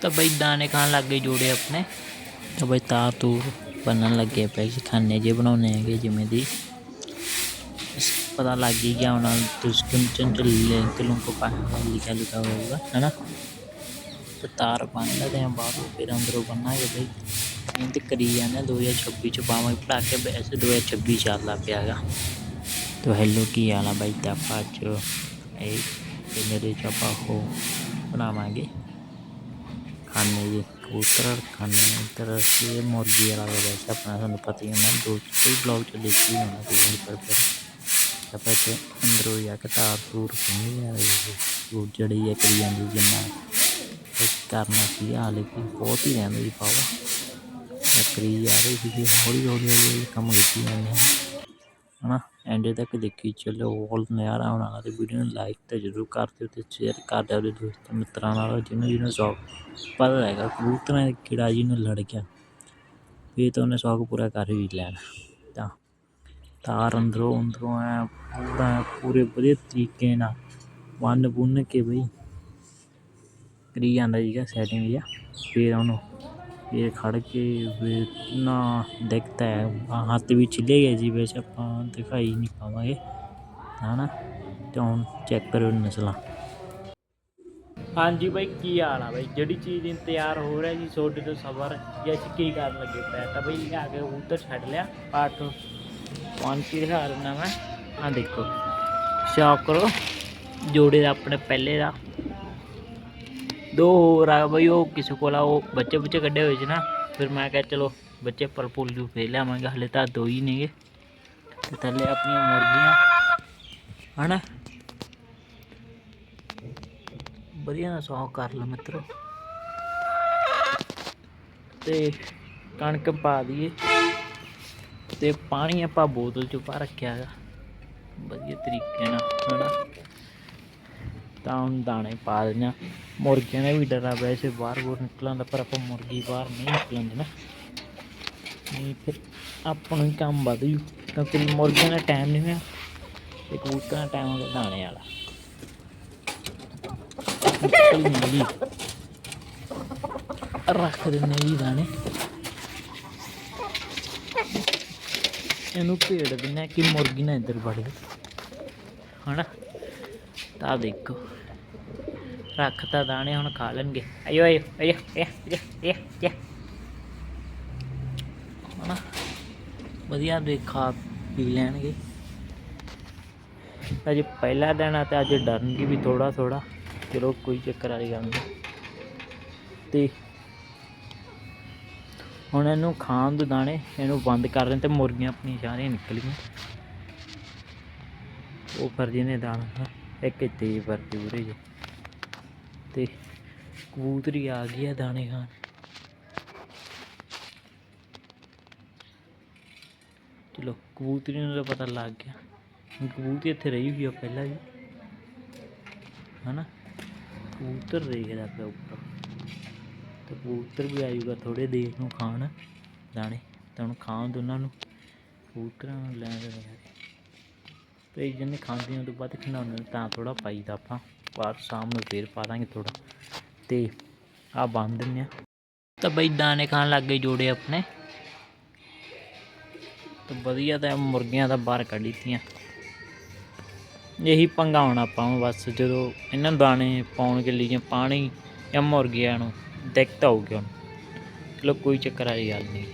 ਤਾਂ ਬਈ ਦਾਣੇ ਖਾਣ ਲੱਗ ਗਏ ਜੋੜੇ ਆਪਣੇ। ਤਾਂ ਬਈ ਤਾਰ ਤੂਰ ਬੰਨਣ ਲੱਗੇ ਪਏ ਸੀ, ਖਾਨੇ ਜੇ ਬਣਾਉਣੇ ਹੈਗੇ ਜਿਵੇਂ ਦੀ। ਇਸ ਪਤਾ ਲੱਗ ਹੀ ਗਿਆ ਉਹਨਾਂ ਡਿਸਕ੍ਰਿਪਸ਼ਨ ਚ ਲਿੰਕ ਲੁੰਕ ਪਾਇਆ ਲਿਖਿਆ ਲਿਖਾ ਹੋਊਗਾ, ਹੈਨਾ? ਤੇ ਤਾਰ ਬੰਨ ਲੈਂਦੇ ਆ ਬਾਹਰੋਂ, ਫਿਰ ਅੰਦਰੋਂ ਬੰਨਾਂਗੇ ਬਈ। ਮਿਹਨਤ ਕਰੀ ਜਾਂਦੇ 2026 ਚ ਪਾਵਾਂਗੇ ਪੜਾ ਕੇ ਵੈਸੇ 2026 ਚੱਲਦਾ ਪਿਆ ਹੈਗਾ। ਤੋ ਹੈਲੋ ਕੀ ਹਾਲ ਆ ਬਾਈ? ਤਾਂ ਆਪਾਂ ਅੱਜ ਇਹ ਮੇਰੇ ਚ ਆਪਾਂ ਉਹ ਬਣਾਵਾਂਗੇ ਖਾਣੇ ਜੀ ਕਬੂਤਰ ਖਾਣੇ ਇੱਧਰ ਅਸੀਂ ਮੁਰਗੀ ਵਾਲਾ ਵੈਸੇ ਆਪਣਾ ਤੁਹਾਨੂੰ ਪਤਾ ਹੀ ਹੋਣਾ ਦੋ ਕਈ ਬਲੌਗ ਚ ਦੇਖੀ ਹੋਣਾ ਤੁਸੀਂ ਪਰ ਫਿਰ ਆਪਾਂ ਇੱਥੇ ਅੰਦਰੋਂ ਜਾ ਕੇ ਤਾਰ ਤੂਰ ਖੰਨੀ ਆ ਉਹ ਜੜੀ ਹੈ ਕਰੀ ਜਾਂਦੀ ਜਿੰਨਾ ਇਹ ਕਰਨਾ ਸੀ ਹਾਲੇ ਵੀ ਬਹੁਤ ਹੀ ਰਹਿੰਦਾ ਜੀ ਪਾਵਾ ਕਰੀ ਜਾ ਰਹੀ ਸੀ ਐਂਡ ਤੱਕ ਦੇਖੀ ਚੱਲੋ ਆਲ ਨਜ਼ਾਰਾ ਆਉਣ ਵਾਲਾ ਤੇ ਵੀਡੀਓ ਨੂੰ ਲਾਈਕ ਤਾਂ ਜ਼ਰੂਰ ਕਰ ਦਿਓ ਤੇ ਸ਼ੇਅਰ ਕਰ ਦਿਓ ਆਪਣੇ ਦੋਸਤਾਂ ਮਿੱਤਰਾਂ ਨਾਲ ਜਿਹਨੂੰ ਜਿਹਨੂੰ ਸ਼ੌਕ ਪਤਾ ਹੈਗਾ ਕਬੂਤਰਾਂ ਦਾ ਕੀੜਾ ਜਿਹਨੂੰ ਲੜ ਗਿਆ ਵੀ ਤਾਂ ਉਹਨੇ ਸ਼ੌਕ ਪੂਰਾ ਕਰ ਹੀ ਲੈਣਾ। ਤਾਂ, ਤਾਰ ਅੰਦਰੋਂ ਅੰਦਰੋਂ ਐ ਪੂਰਾ ਪੂਰੇ ਵਧੀਆ ਤਰੀਕੇ ਨਾਲ ਬੰਨ ਬੁੰਨ ਕੇ ਬਈ ਕਰੀ ਜਾਂਦਾ ਜੀਗਾ ਸੈਟਿੰਗ ਜਿਹਾ। ਫਿਰ ਉਹਨੂੰ ਇਹ ਖੜ ਕੇ ਵੀ ਨਾ ਦਿਖਦਾ ਹੈ। ਆਹ ਹੱਥ ਵੀ ਛਿੱਲੇ ਗਏ ਜੀ ਵੈਸੇ ਆਪਾਂ ਦਿਖਾਈ ਨਹੀਂ ਪਾਵਾਂਗੇ। ਹਨਾ? ਤੇ ਹੁਣ ਚੈੱਕ ਕਰੋ ਨਸਲਾਂ। ਹਾਂਜੀ ਬਾਈ, ਕੀ ਹਾਲ ਆ ਬਾਈ? ਜਿਹੜੀ ਚੀਜ਼ ਇੰਤਜ਼ਾਰ ਹੋ ਰਿਹਾ ਜੀ ਤੁਹਾਡੇ ਤੋਂ ਸਬਰ। ਜਾਂ ਅਸੀਂ ਕੀ ਕਰਨ ਲੱਗੇ ਪਏ? ਤਾਂ ਬਈ ਲਿਆ ਕੇ ਉੱਧਰ ਛੱਡ ਲਿਆ। ਪਾਠ ਕੁਆਂਟੀ ਦਿਖਾ ਦਿੰਦਾ ਮੈਂ ਆ ਦੇਖੋ, ਸ਼ੌਕ ਕਰੋ। ਜੋੜੇ ਦਾ ਆਪਣੇ ਪਹਿਲੇ ਦਾ। ਦੋ ਹੋਰ ਆ ਬਈ, ਉਹ ਕਿਸੇ ਕੋਲ ਆ, ਉਹ ਬੱਚੇ ਬੁੱਚੇ ਕੱਢੇ ਹੋਏ ਸੀ ਨਾ। ਫਿਰ ਮੈਂ ਕਿਹਾ ਚਲੋ ਬੱਚੇ ਪਰਪੂਲ ਜੂ, ਫੇਰ ਲਿਆਵਾਂਗੇ। ਹਲੇ ਤਾਂ ਦੋ ਹੀ ਨੇਗੇ। ਤੇ ਥੱਲੇ ਆਪਣੀਆਂ ਮੁਰਗੀਆਂ। ਹਨਾ? ਵਧੀਆ ਨਾ ਸੌ ਕਰ ਲਾ ਮਿੱਤਰੋ। ਤੇ ਕਣਕ ਪਾ ਦਈਏ। ਤੇ ਪਾਣੀ ਆਪਾਂ ਬੋਤਲ ਚ ਪਾ ਰੱਖਿਆ ਹੈਗਾ। ਵਧੀਆ ਤਰੀਕੇ ਨਾਲ, ਹਨਾ? ਤਾਂ ਹੁਣ ਦਾਣੇ ਪਾ ਦਿੰਦੇ ਮੁਰਗੀਆਂ ਨੇ ਵੀ ਡਰਾ ਵੈਸੇ ਬਾਹਰ ਬੋਰ ਨਿਕਲਣ ਦਾ, ਪਰ ਆਪਾਂ ਮੁਰਗੀ ਬਾਹਰ ਨਹੀਂ ਨਿਕਲਣ ਦੇਣਾ। ਨਹੀਂ ਫਿਰ ਆਪਾਂ ਨੂੰ ਹੀ ਕੰਮ ਵੱਧ ਜੂ। ਕਿਉਂਕਿ ਮੁਰਗੀਆਂ ਦਾ ਟਾਈਮ ਨਹੀਂ ਹੋਇਆ। ਤੇ ਕਬੂਤਰਾਂ ਦਾ ਟਾਈਮ ਹੋ ਦਾਣੇ ਵਾਲਾ। ਨਿਕਲ ਮਿਲੀ। ਰੱਖ ਦਿੰਦੇ ਜੀ ਦਾਣੇ। ਇਹਨੂੰ ਭੇੜ ਦਿੰਦੇ ਕਿ ਮੁਰਗੀ ਨਾ ਇੱਧਰ ਵੜ ਜਾਵੇ। ਹਨਾ? ਤਾਂ ਦੇਖੋ। ਰੱਖਤਾ ਦਾਣੇ ਹੁਣ ਖਾ ਲੈਣਗੇ। ਆਇਓ ਆਇਓ ਆਇਓ ਆਇਓ ਆਇਓ ਆਇਓ ਵਧੀਆ ਦੇ ਖਾ ਪੀ ਲੈਣਗੇ। ਅਜੇ ਪਹਿਲਾ ਦਿਨ ਆ ਤੇ ਅੱਜ ਡਰਨਗੇ ਵੀ ਥੋੜਾ ਥੋੜਾ ਚਲੋ, ਕੋਈ ਚੱਕਰ ਵਾਲੀ ਗੱਲ ਨਹੀਂ। ਤੇ ਹੁਣ ਇਹਨੂੰ ਖਾਣ ਦੇ ਦਾਣੇ ਇਹਨੂੰ ਬੰਦ ਕਰ ਰਹੇ ਤੇ ਮੁਰਗੀਆਂ ਆਪਣੀਆਂ ਸਾਰੀਆਂ ਨਿਕਲੀਆਂ। ਉਹ ਫਰਜੀ ਨੇ ਦਾਣਾ ਇੱਕ ਤੇਜ਼ ਵਰਤੀ ਉਰੇ ਜੇ ਤੇ ਕਬੂਤਰੀ ਆ ਗਈ ਆ ਦਾਣੇ ਖਾਣ। ਚਲੋ, ਕਬੂਤਰੀ ਨੂੰ ਤਾਂ ਪਤਾ ਲੱਗ ਗਿਆ। ਕਬੂਤਰੀ ਇੱਥੇ ਰਹੀ ਹੋਈ ਆ ਪਹਿਲਾਂ ਵੀ। ਹਨਾ? ਕਬੂਤਰ ਦੇਖਦਾ ਪਿਆ ਉੱਪਰ। ਤੇ ਕਬੂਤਰ ਵੀ ਆਜੂਗਾ ਥੋੜੇ ਦੇਰ ਨੂੰ ਖਾਣ। ਦਾਣੇ ਤਾਂ ਹੁਣ ਖਾਣ ਦੋਨਾਂ ਨੂੰ। ਕਬੂਤਰਾਂ ਨੂੰ ਲੈਣ ਦੇ ਯਾਰ ਤੇ ਖਾਂਦੇ ਖਾਂਦੀਆਂ ਤੋਂ ਬਾਅਦ ਖਿਡਾਉਂਦੇ ਤਾਂ ਥੋੜਾ ਪਾਈਦਾ ਆਪਾਂ। ਬਾਅਦ ਸ਼ਾਮ ਨੂੰ ਫੇਰ ਪਾ ਦਾਂਗੇ ਥੋੜਾ ਤੇ ਆ ਬੰਦ ਦਿੰਦੇ ਆ। ਤਾਂ ਬਈ ਦਾਣੇ ਖਾਣ ਲੱਗ ਗਏ ਜੋੜੇ ਆਪਣੇ। ਤਾਂ ਵਧੀਆ ਤਾਂ ਮੁਰਗੀਆਂ ਤਾਂ ਬਾਹਰ ਕੱਢ ਦਿੱਤੀਆਂ। ਇਹੀ ਪੰਗਾ ਹੋਣਾ ਆਪਾਂ ਬਸ, ਜਦੋਂ ਇਹਨਾਂ ਦਾਣੇ ਪਾਉਣ ਕੇ ਲਈ ਜਾਂ ਪਾਣੀ ਜਾਂ ਮੁਰਗੀਆਂ ਨੂੰ ਦਿੱਕਤ ਆਊਗੀ ਹੁਣ। ਚਲੋ ਕੋਈ ਚੱਕਰ ਵਾਲੀ ਗੱਲ ਨਹੀਂ।